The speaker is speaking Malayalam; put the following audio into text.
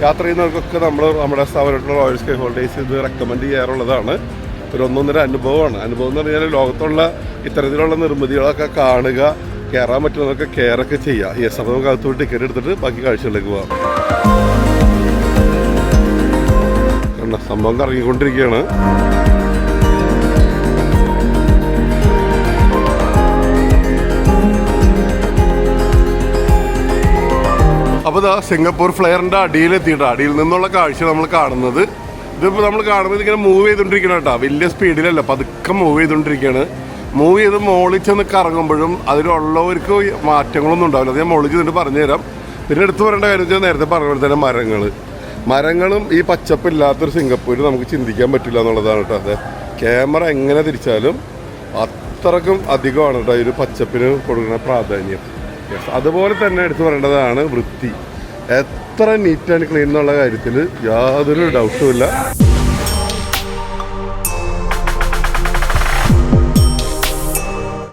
യാത്ര ചെയ്യുന്നവർക്കൊക്കെ നമ്മൾ നമ്മുടെ സ്ഥാപനത്തിലുള്ള റോയൽ സ്കൈ ഹോളിഡേയ്സ് ഇത് റെക്കമെൻഡ് ചെയ്യാറുള്ളതാണ്. ഒരു ഒന്നൊന്നര അനുഭവമാണ്. അനുഭവം എന്ന് പറഞ്ഞാൽ ലോകത്തുള്ള ഇത്തരത്തിലുള്ള നിർമ്മിതികളൊക്കെ കാണുക കയറാൻ പറ്റുന്നതൊക്കെ കെയറൊക്കെ ചെയ്യുക ഈ എഫ് അകത്തോട്ട് ടിക്കറ്റ് എടുത്തിട്ട് ബാക്കി കാഴ്ചകളിലേക്ക് പോകാം സംഭവം കറങ്ങിക്കൊണ്ടിരിക്കുകയാണ്. അപ്പോൾ ഇതാ സിംഗപ്പൂർ ഫ്ലെയറിന്റെ അടിയിലെത്തിയിട്ട് അടിയിൽ നിന്നുള്ള കാഴ്ച നമ്മൾ കാണുന്നത്. ഇതിപ്പോൾ നമ്മൾ കാണുമ്പോൾ ഇങ്ങനെ മൂവ് ചെയ്തുകൊണ്ടിരിക്കണം കേട്ടോ. വലിയ സ്പീഡിലല്ല പതുക്കെ മൂവ് ചെയ്തുകൊണ്ടിരിക്കുകയാണ് മൂവ് ചെയ്ത് മോളിൽ ചെന്ന് കറങ്ങുമ്പോഴും അതിലുള്ളവർക്ക് മാറ്റങ്ങളൊന്നും ഉണ്ടാവില്ല. അത് ഞാൻ മോളിൽ ചെന്നിട്ട് പറഞ്ഞു തരാം പിന്നെ എടുത്തു പറയേണ്ട കാര്യം വെച്ചാൽ നേരത്തെ പറഞ്ഞ പോലെ തന്നെ മരങ്ങൾ. മരങ്ങളും ഈ പച്ചപ്പില്ലാത്തൊരു സിംഗപ്പൂർ നമുക്ക് ചിന്തിക്കാൻ പറ്റില്ല എന്നുള്ളതാണ് കേട്ടോ. അതെ. ക്യാമറ എങ്ങനെ തിരിച്ചാലും അത്രക്കും അധികമാണ് കേട്ടോ ഈ ഒരു പച്ചപ്പിന് കൊടുക്കുന്ന പ്രാധാന്യം. അതുപോലെ തന്നെ എടുത്തു പറയേണ്ടതാണ് വൃത്തി. എത്ര നീറ്റ് ആൻഡ് ക്ലീൻ എന്നുള്ള കാര്യത്തിൽ യാതൊരു ഡൗട്ടും ഇല്ല.